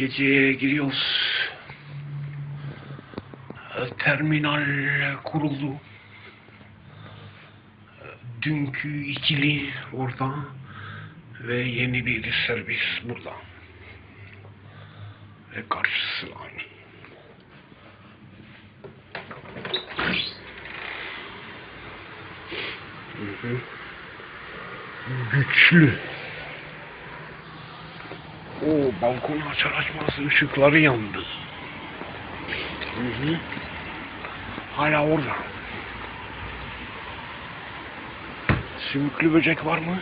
Geceye giriyoruz. Terminal kuruldu. Dünkü ikili orada ve yeni bir servis burada. Ve karşısı aynı. Güçlü. O balkonu açar açmaz ışıkları yandı. Hı hı. Hala orada. Sümüklü böcek var mı?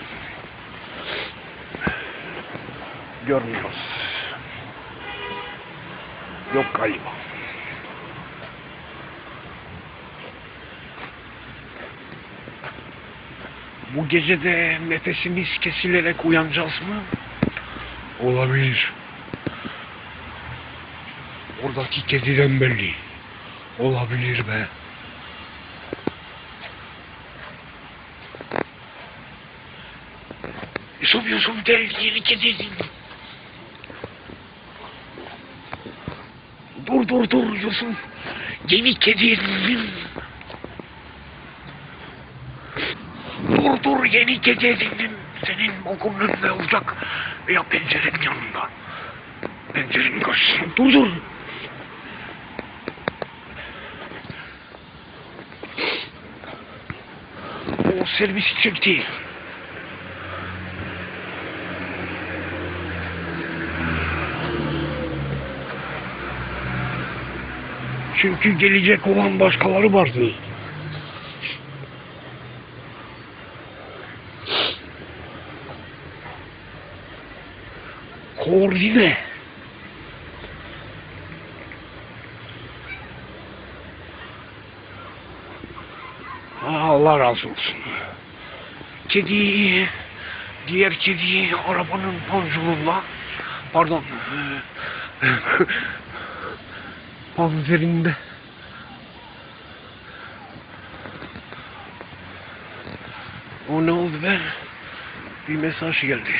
Görmüyoruz. Yok galiba. Bu gece de nefesimiz kesilerek uyanacağız mı? Olabilir. Oradaki kediden belli. Olabilir be. Yusuf Yusuf gel yeni kedi. Dur dur dur Yusuf. Yeni kedi. Dur dur yeni kedi edindim. Senin balkonun önünde olacak. Veya pencerenin yanında. Pencerenin karşısında. Dur dur. O servisi çekti. Çünkü gelecek olan başkaları vardı. Koordine. Allah razı olsun. Kedi, diğer kedi arabanın panjuruyla, pardon, panzerinde. O ne oldu be? Bir mesaj geldi.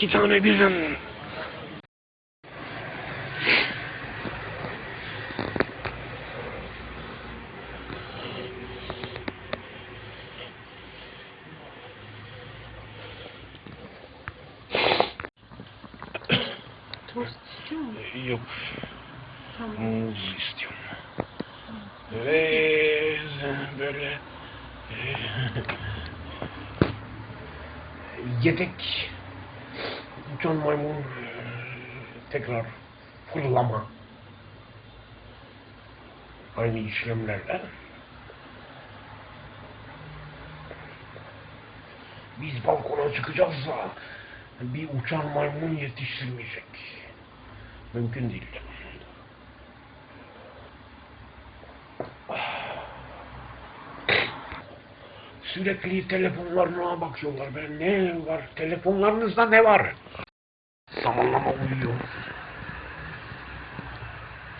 İki tane birden Tost istiyor musun? yok Tamam. muz istiyorum. Ve böyle e, yedek uçan maymun e, tekrar fırlama aynı işlemlerle biz balkona çıkacağız da bir uçan maymun yetiştirmeyecek. Mümkün değil. Sürekli telefonlarına bakıyorlar. Ben ne var? Telefonlarınızda ne var? Zamanlama uyuyor.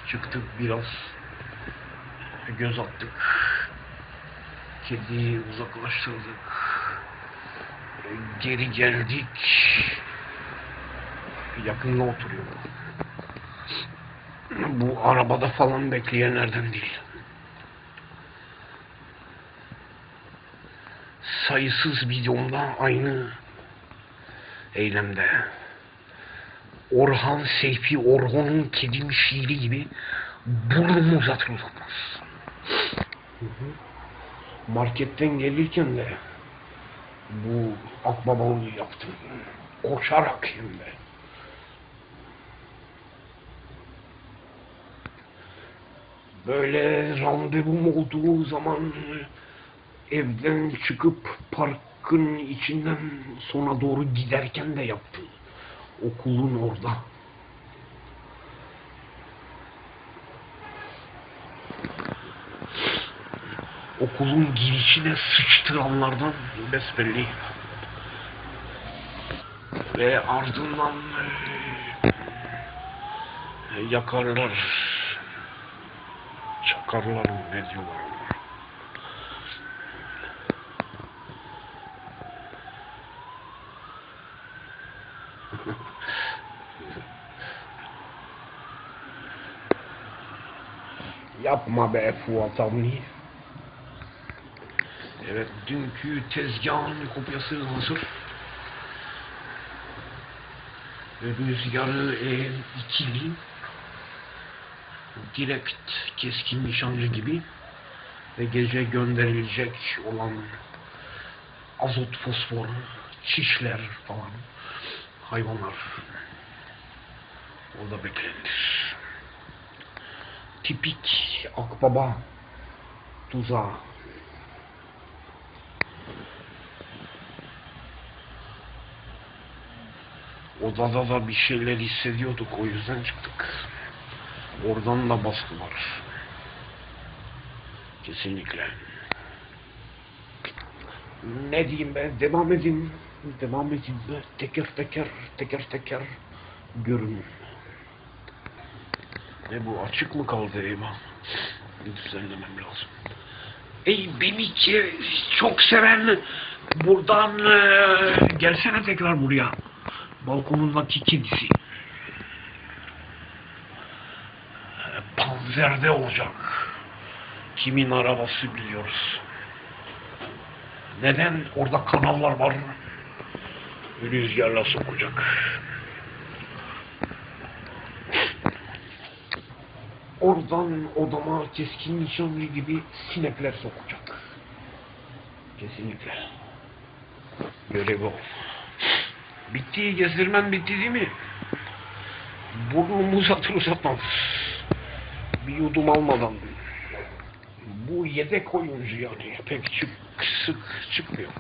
Çıktık biraz. Göz attık. Kediyi uzaklaştırdık. Geri geldik. Yakında oturuyor. Bu arabada falan bekleyenlerden değil. sayısız videomda aynı eylemde. Orhan Seyfi Orhan'ın kedim şiiri gibi burnumu uzatır uzatmaz. Marketten gelirken de bu akbabalığı yaptım. Koşarak hem de. Böyle randevum olduğu zaman evden çıkıp parkın içinden sona doğru giderken de yaptım. Okulun orada. Okulun girişine sıçtıranlardan besbelli. Ve ardından eee, Yakarlar. Çakarlar ne diyorlar Yapma be Fuat Avni. Evet, dünkü tezgahın kopyası hazır. Rüzgarı e, ikili. Direkt keskin nişancı gibi. Ve gece gönderilecek olan azot, fosfor, çişler falan hayvanlar orada beklenir. Tipik akbaba tuzağı. Odada da bir şeyler hissediyorduk o yüzden çıktık. Oradan da baskı var. Kesinlikle. Ne diyeyim ben? Devam edin. Devam edin. Teker teker, teker teker görün. Ne bu açık mı kaldı eyvah? Düzenlemem lazım. Ey beni çok seven buradan eee, gelsene tekrar buraya. Balkonundaki kedisi. Panzerde olacak. Kimin arabası biliyoruz. Neden? Orada kanallar var. Rüzgarla sokacak. Oradan odama keskin nişancı gibi sinekler sokacak. Kesinlikle. Görev o. Bitti, gezdirmen bitti değil mi? Burnumu uzatır uzatmaz. Bir yudum almadan. Bu yedek oyuncu yani. Pek çık, sık çıkmıyor.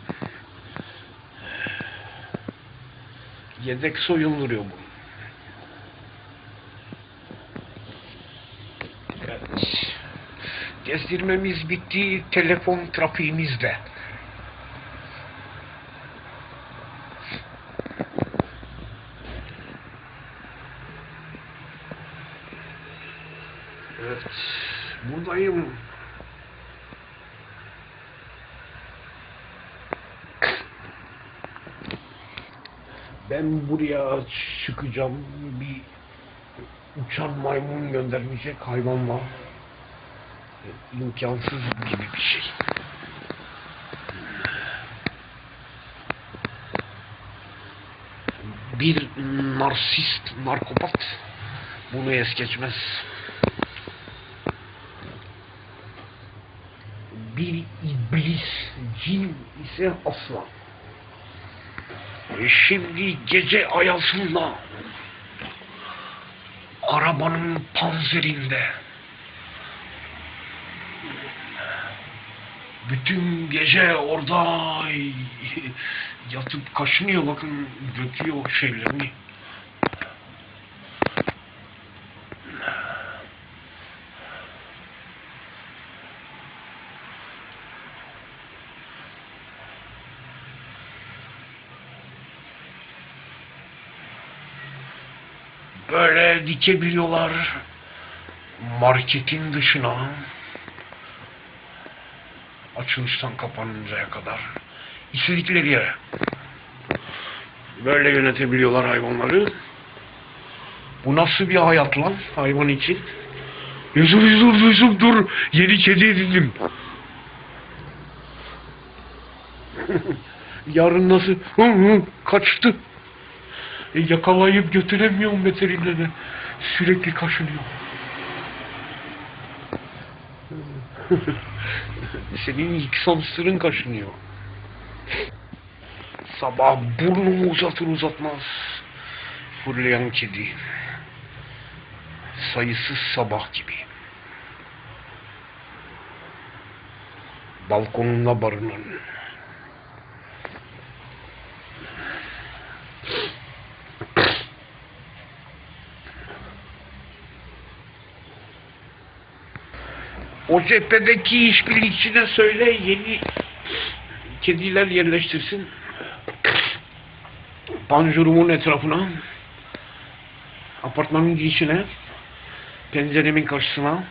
Yedek soyunduruyor bu. Evet. Gezdirmemiz bitti. Telefon trafiğimizde. Evet. Buradayım. Ben buraya çıkacağım. Bir uçan maymun göndermeyecek hayvan var. İmkansız gibi bir şey. Bir narsist, narkopat bunu es geçmez. bir iblis, cin ise asla. E Şimdi gece ayazında arabanın panzerinde bütün gece orada yatıp kaşınıyor bakın döküyor şeylerini. böyle dikebiliyorlar marketin dışına açılıştan kapanıncaya kadar. İstedikleri yere. Böyle yönetebiliyorlar hayvanları. Bu nasıl bir hayat lan hayvan için? Yusuf Yusuf Yusuf dur yeni kedi edindim. Yarın nasıl? Hı hı, kaçtı. E, yakalayıp götüremiyorum veterinere. Sürekli kaşınıyor. Senin ilk sansırın kaşınıyor. Sabah burnumu uzatır uzatmaz. Fırlayan kedi. Sayısız sabah gibi. Balkonunda barınan. O cephedeki işbirlikçine söyle yeni kediler yerleştirsin. Panjurumun etrafına. Apartmanın girişine. penceremin karşısına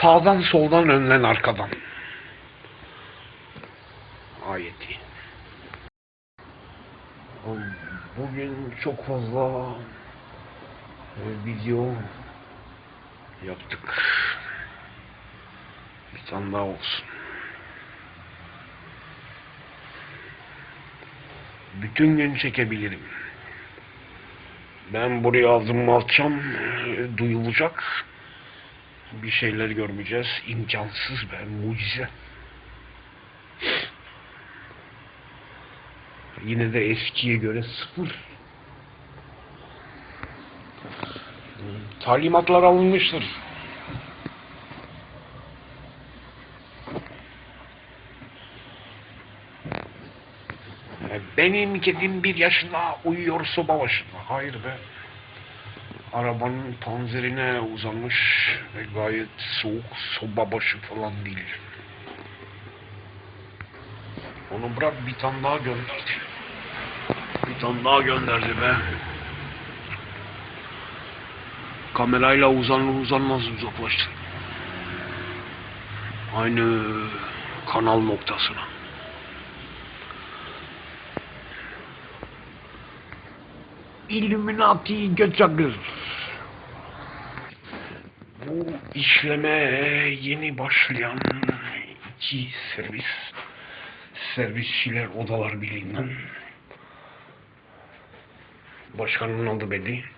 sağdan soldan önden arkadan ayeti. Bugün çok fazla e, video yaptık. Bir tane daha olsun. Bütün gün çekebilirim. Ben buraya ağzımı atacağım, duyulacak. Bir şeyler görmeyeceğiz. İmkansız be, mucize. Yine de eskiye göre sıfır. Talimatlar alınmıştır. Benim kedim bir yaşında uyuyor soba başında. Hayır be. Arabanın panzerine uzanmış ve gayet soğuk soba başı falan değil. Onu bırak bir tane daha gönderdi. Bir tane daha gönderdi be. Kamerayla uzanır uzanmaz uzaklaştı. Aynı kanal noktasına. Illuminati göçakır. Bu işleme yeni başlayan iki servis servisçiler odalar birliğinden başkanın adı belli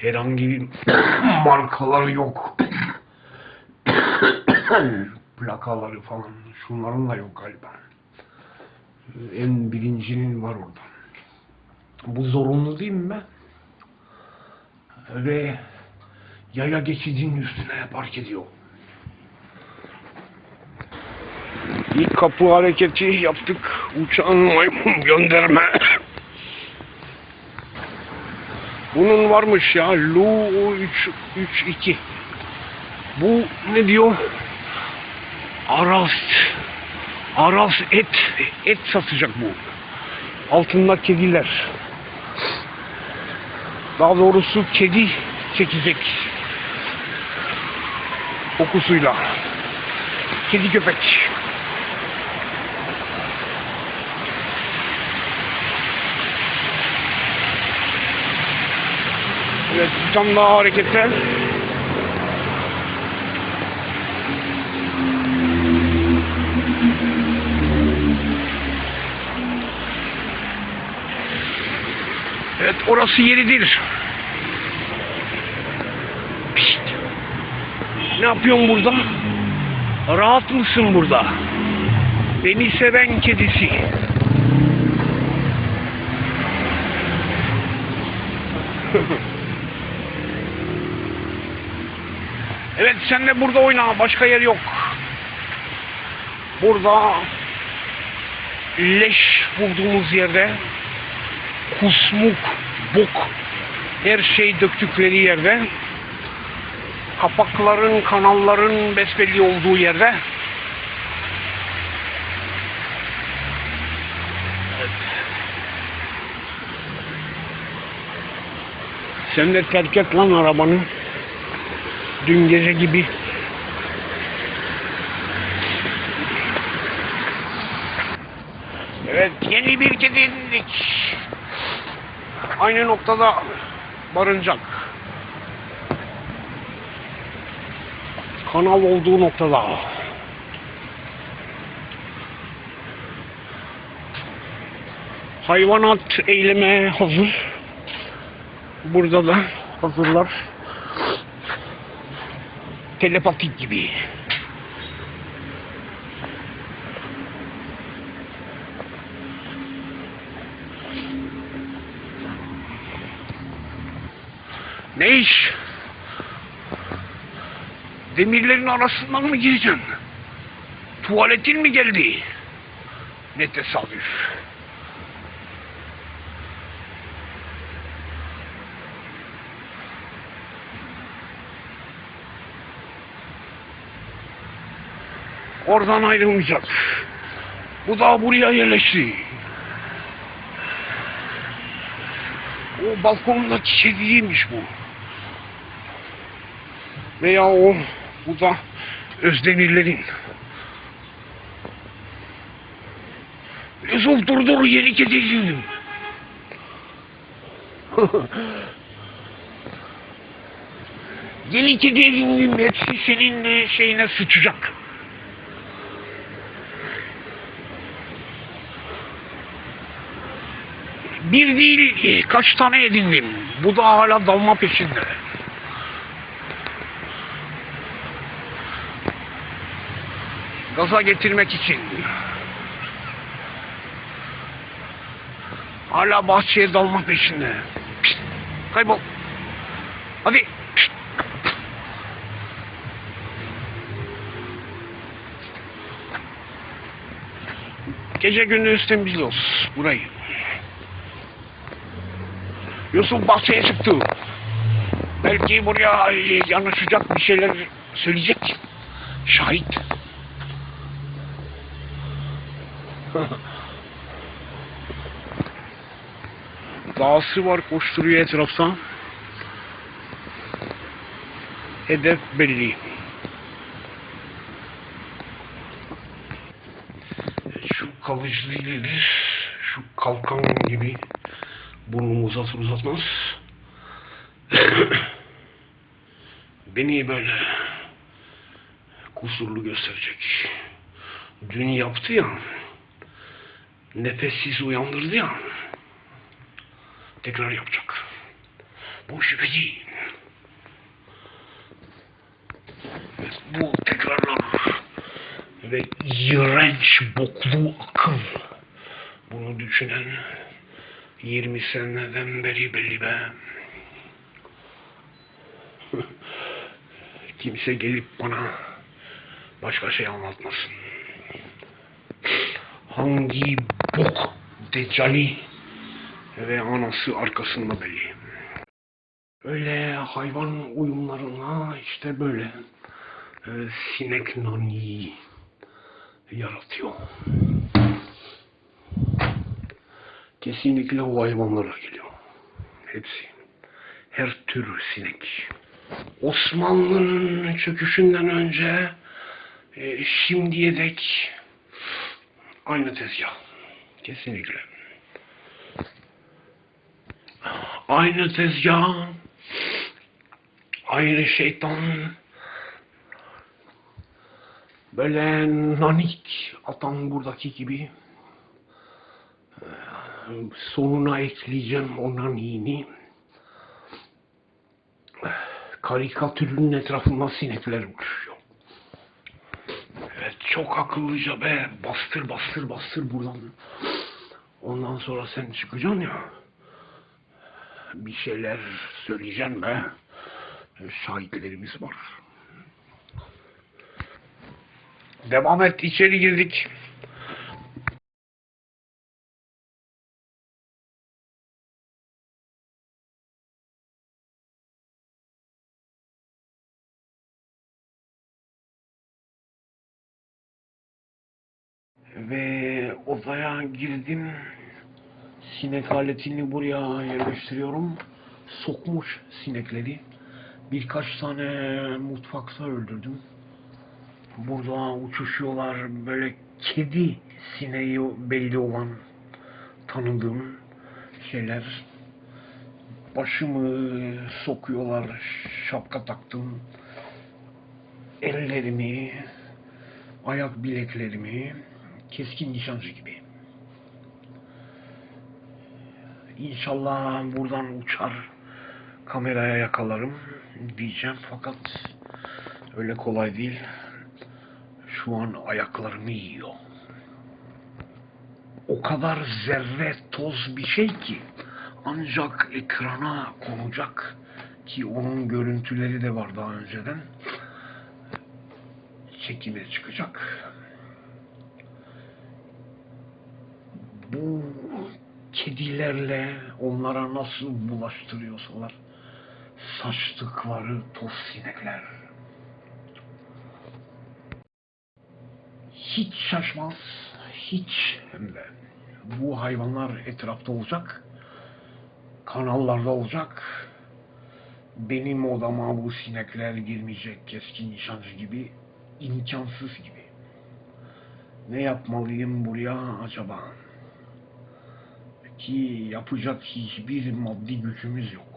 herhangi bir markaları yok. Plakaları falan şunların da yok galiba. En birincinin var orada. Bu zorunlu değil mi ve yaya geçidinin üstüne park ediyor. İlk kapı hareketi yaptık. Uçağın maymun gönderme. Bunun varmış ya. Lu 332. Bu ne diyor? Aras. Aras et. Et satacak bu. Altında kediler. Daha doğrusu kedi çekecek. Kokusuyla. Kedi köpek. Bir tane daha hareketler. Evet, orası yeridir. Pişt. Ne yapıyorsun burada? Rahat mısın burada? Beni seven kedisi. Evet sen de burada oyna. Başka yer yok. Burada leş bulduğumuz yerde kusmuk, bok her şey döktükleri yerde kapakların, kanalların besbelli olduğu yerde Evet. Sen de terk et lan arabanı. Dün gece gibi. Evet, yeni bir kedi indik. Aynı noktada barınacak. Kanal olduğu noktada. Hayvanat eyleme hazır. Burada da hazırlar telepatik gibi. Ne iş? Demirlerin arasından mı gireceksin? Tuvaletin mi geldi? Ne tesadüf. Oradan ayrılmayacak. Bu da buraya yerleşti. O balkonundaki kediymiş bu. Veya o bu da Özdemirlerin. Yusuf dur dur yeni kediydim. Yeni kedi edindim hepsi senin şeyine sıçacak. Bir değil e, kaç tane edindim. Bu da hala dalma peşinde. Gaza getirmek için. Hala bahçeye dalma peşinde. Pişt, kaybol. Hadi. Pişt. Gece gündüz temizliyoruz burayı. Yusuf bahçeye çıktı. Belki buraya yanaşacak bir şeyler söyleyecek. Şahit. Dağısı var koşturuyor etrafta. Hedef belli. Şu kalıcı değildir. Şu kalkan gibi burnumu uzatır uzatmaz. Beni böyle kusurlu gösterecek. Dün yaptı ya. Nefessiz uyandırdı ya. Tekrar yapacak. Bu şüpheci. Evet, bu tekrarlar. Ve iğrenç boklu akıl. Bunu düşünen 20 seneden beri belli be. Kimse gelip bana başka şey anlatmasın. Hangi bok decali ve anası arkasında belli. Öyle hayvan uyumlarına işte böyle e, sinek nani yaratıyor. Kesinlikle o hayvanlara geliyor. Hepsi. Her tür sinek. Osmanlı'nın çöküşünden önce e, şimdiye dek aynı tezgah. Kesinlikle. Aynı tezgah, aynı şeytan, böyle nanik atan buradaki gibi sonuna ekleyeceğim o nanini. Karikatürün etrafında sinekler uçuşuyor. Evet çok akıllıca be bastır bastır bastır buradan. Ondan sonra sen çıkacaksın ya bir şeyler söyleyeceğim be. Şahitlerimiz var. Devam et içeri girdik. Odaya girdim. Sinek aletini buraya yerleştiriyorum. Sokmuş sinekleri. Birkaç tane mutfakta öldürdüm. Burada uçuşuyorlar böyle kedi sineği belli olan tanıdığım şeyler. Başımı sokuyorlar, şapka taktım. Ellerimi, ayak bileklerimi keskin nişancı gibi. İnşallah buradan uçar kameraya yakalarım diyeceğim fakat öyle kolay değil. Şu an ayaklarımı yiyor. O kadar zerre toz bir şey ki ancak ekrana konacak ki onun görüntüleri de var daha önceden çekime çıkacak. Bu kedilerle onlara nasıl bulaştırıyorsalar saçtıkları toz sinekler. Hiç şaşmaz, hiç hem de bu hayvanlar etrafta olacak. kanallarda olacak. Benim odama bu sinekler girmeyecek keskin nişancı gibi imkansız gibi. Ne yapmalıyım buraya acaba? Ki yapacak hiçbir maddi gücümüz yok.